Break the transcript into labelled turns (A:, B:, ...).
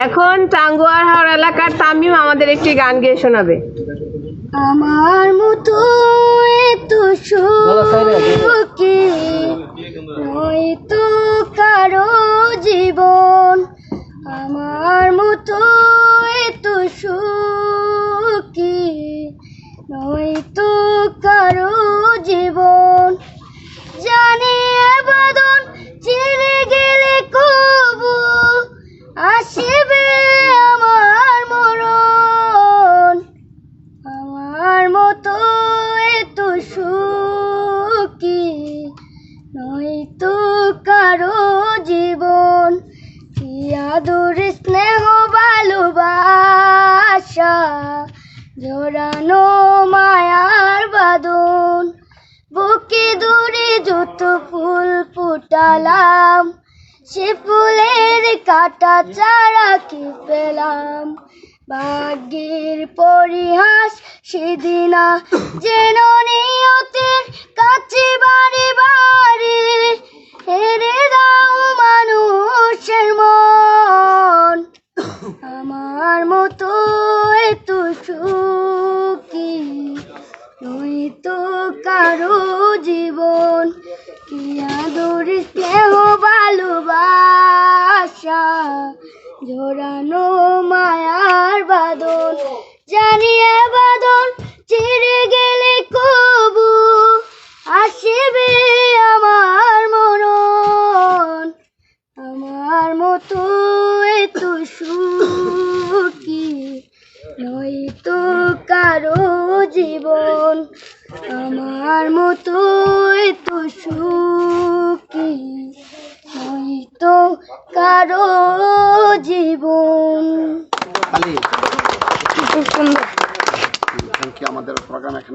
A: এখন টাঙ্গুয়ার হাওড় এলাকার তামিম আমাদের একটি গান গেয়ে শোনাবে।
B: আমার মতো এত সুখী নয়তো কারও জীবন। আমার মতো মতো এত সুখী, নয়তো কারও জীবন কি আদর, স্নেহ, ভালোবাসা, জোরানো মায়ার বাদন বুকে দূরে যত ফুল ফুটালাম, সে ফুলের কাটা চারা কি পেলাম? ভাগ্যের সেদিনা যেন নিয়তের কাছে বারে বারে হেরে দাও মানুষের মন। আমার মতো এত সুখী নয়তো কারও জীবন। কি আদর স্নেহ ভালোবাসা? জোরানো মায়ার বাদল জানিয়ে বাদল চিরে গেলে কবু আসবে আমার মরণ আমার মতো এত সুখী নয়তো কারও জীবন। আমার মতো এত সুখী নয়তো কারও জীবন।
A: খুব সুন্দর।
C: আমাদের প্রোগ্রাম এখানে